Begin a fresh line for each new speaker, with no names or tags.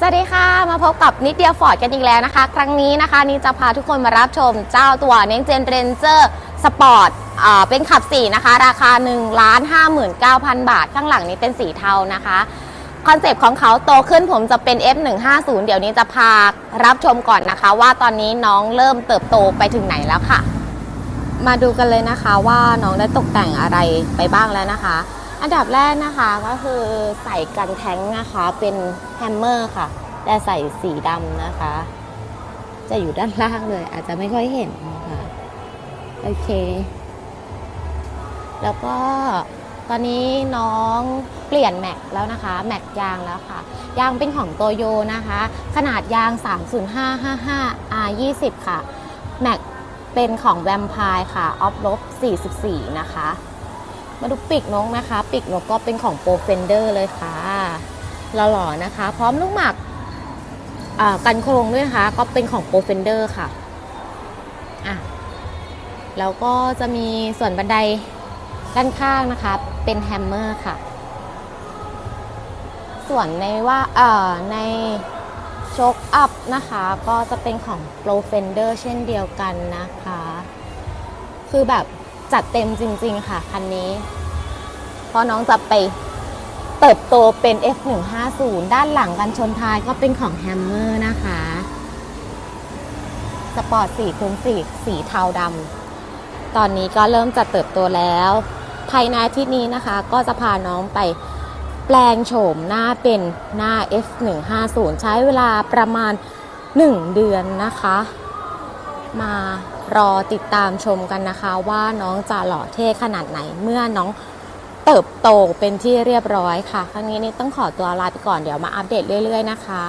สวัสดีค่ะ มาพบกับนิดเดียวฟอร์ดกันอีกแล้วนะคะ ครั้งนี้นะคะนี่จะพาทุกคนมารับชมเจ้าตัว Next Gen Ranger Sport อ่าเป็นขับ4นะคะ ราคา 1 5 9 0 0 0 บาท ข้างหลังนี้เป็นสีเทานะคะคอนเซปต์ของเขาโตขึ้นผมจะเป็น F150 เดี๋ยวนี้จะพารับชมก่อนนะคะ ว่าตอนนี้น้องเริ่มเติบโตไปถึงไหนแล้วค่ะ มาดูกันเลยนะคะว่าน้องได้ตกแต่งอะไรไปบ้างแล้วนะคะ อันดับแรกนะคะก็คือใส่กันแท้งนะคะเป็นแฮมเมอร์ค่ะ แต่ใส่สีดำนะคะ จะอยู่ด้านล่างเลย อาจจะไม่ค่อยเห็นนะคะโอเค แล้วก็ตอนนี้น้องเปลี่ยนแม็กแล้วนะคะ แม็กยางแล้วค่ะ ยางเป็นของโตโยนะคะ ขนาดยาง 30555 R20 ค่ะ แม็กเป็นของแวมไพร์ค่ะ ออฟลบ44 นะคะ มาดูปีกนกนะคะ ปีกนกก็เป็นของโปรเฟนเดอร์เลยค่ะหล่อๆนะคะ พร้อมลูกหมากกันโครงด้วยนะคะ ก็เป็นของโปรเฟนเดอร์ค่ะอะ แล้วก็จะมีส่วนบันไดด้านข้างนะคะ เป็นแฮมเมอร์ค่ะ ส่วนในว่าเอ่อในโชคอัพนะคะ ก็จะเป็นของโปรเฟนเดอร์เช่นเดียวกันนะคะ คือแบบ จัดเต็มจริง ๆ ค่ะคันนี้ เพราะน้องจะไปเติบโตเป็น F150 ด้านหลังกันชนท้ายก็เป็นของแฮมเมอร์นะคะ สปอร์ต4คูณ4สีเทาดำ ตอนนี้ก็เริ่มจะเติบโตแล้ว ภายในที่นี้นะคะ ก็จะพาน้องไปแปลงโฉมหน้าเป็นหน้า F150 ใช้เวลาประมาณ 1 เดือนนะคะ มารอติดตามชมกันนะคะว่าน้องจะหล่อเท่ขนาดไหนเมื่อน้องเติบโตเป็นที่เรียบร้อยค่ะ ครั้งนี้นี่ต้องขอตัวลาไปก่อนเดี๋ยวมาอัปเดตเรื่อย ๆ นะคะ